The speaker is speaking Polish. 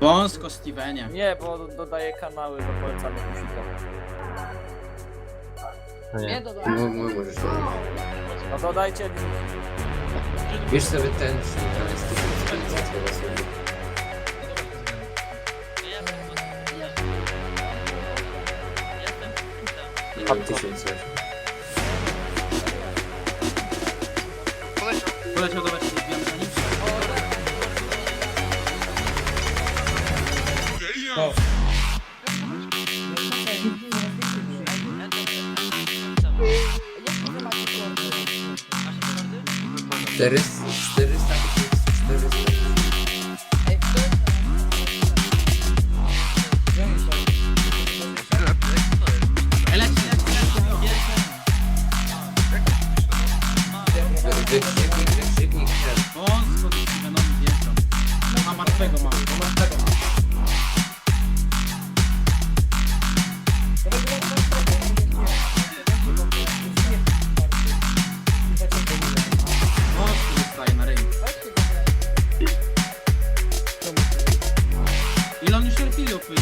Wąsko, Stevenie. Nie, bo dodaję kanały do polecanych musików. No Nie nie. dodaj. Mo- mo- Możesz to. No dodajcie. Bierz sobie ten, tam jest 1500 chyba sobie. Mam 1000 coś. Poleciał do Ej, leci, leci, leci. Wykrzyknik, wykrzyknik, ten. Wąsko, do Stevenowi wjeżdżam. Ma martwego mam, martwego Elon Müşerif değil yok böyle.